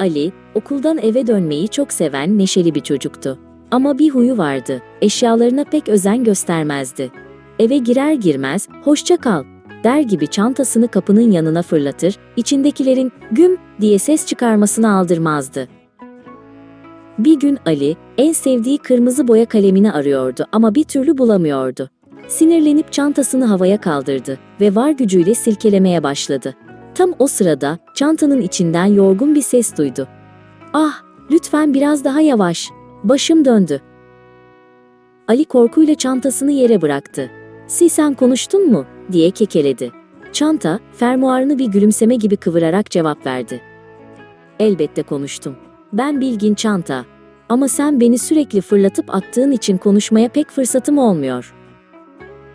Ali, okuldan eve dönmeyi çok seven neşeli bir çocuktu. Ama bir huyu vardı, eşyalarına pek özen göstermezdi. Eve girer girmez, hoşça kal, der gibi çantasını kapının yanına fırlatır, içindekilerin güm diye ses çıkarmasını aldırmazdı. Bir gün Ali, en sevdiği kırmızı boya kalemini arıyordu ama bir türlü bulamıyordu. Sinirlenip çantasını havaya kaldırdı ve var gücüyle silkelemeye başladı. Tam o sırada çantanın içinden yorgun bir ses duydu. Ah, lütfen biraz daha yavaş. Başım döndü. Ali korkuyla çantasını yere bıraktı. Si sen konuştun mu? diye kekeledi. Çanta, fermuarını bir gülümseme gibi kıvırarak cevap verdi. Elbette konuştum. Ben bilgin çanta. Ama sen beni sürekli fırlatıp attığın için konuşmaya pek fırsatım olmuyor.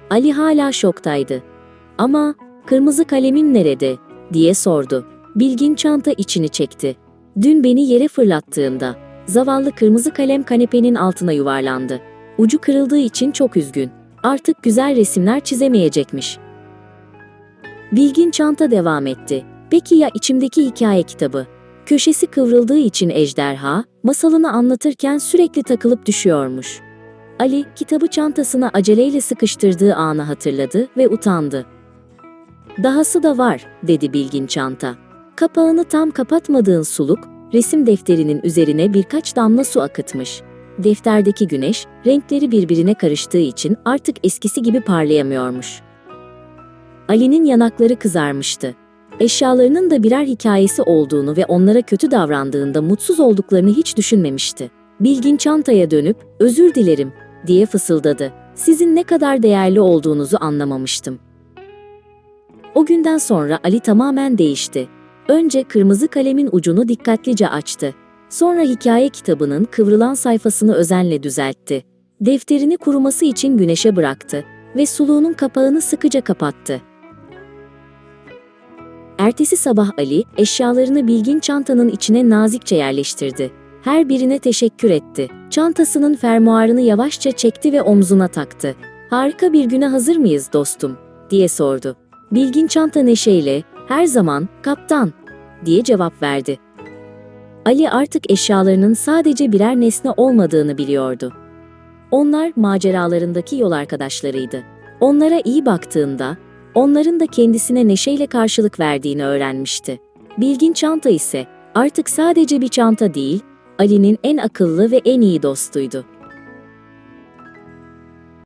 Ali hala şoktaydı. Ama kırmızı kalemim nerede? Diye sordu. Bilgin çanta içini çekti. Dün beni yere fırlattığında zavallı kırmızı kalem kanepenin altına yuvarlandı. Ucu kırıldığı için çok üzgün. Artık güzel resimler çizemeyecekmiş. Bilgin çanta devam etti. Peki ya içimdeki hikaye kitabı? Köşesi kıvrıldığı için ejderha, masalını anlatırken sürekli takılıp düşüyormuş. Ali, kitabı çantasına aceleyle sıkıştırdığı anı hatırladı ve utandı. Dahası da var, dedi bilgin çanta. Kapağını tam kapatmadığın suluk, resim defterinin üzerine birkaç damla su akıtmış. Defterdeki güneş, renkleri birbirine karıştığı için artık eskisi gibi parlayamıyormuş. Ali'nin yanakları kızarmıştı. Eşyalarının da birer hikayesi olduğunu ve onlara kötü davrandığında mutsuz olduklarını hiç düşünmemişti. Bilgin çantaya dönüp, özür dilerim, diye fısıldadı. Sizin ne kadar değerli olduğunuzu anlamamıştım. O günden sonra Ali tamamen değişti. Önce kırmızı kalemin ucunu dikkatlice açtı. Sonra hikaye kitabının kıvrılan sayfasını özenle düzeltti. Defterini kuruması için güneşe bıraktı ve suluğunun kapağını sıkıca kapattı. Ertesi sabah Ali, eşyalarını bilgin çantanın içine nazikçe yerleştirdi. Her birine teşekkür etti. Çantasının fermuarını yavaşça çekti ve omzuna taktı. Harika bir güne hazır mıyız dostum? diye sordu. Bilgin çanta neşeyle, her zaman, kaptan, diye cevap verdi. Ali artık eşyalarının sadece birer nesne olmadığını biliyordu. Onlar maceralarındaki yol arkadaşlarıydı. Onlara iyi baktığında, onların da kendisine neşeyle karşılık verdiğini öğrenmişti. Bilgin çanta ise artık sadece bir çanta değil, Ali'nin en akıllı ve en iyi dostuydu.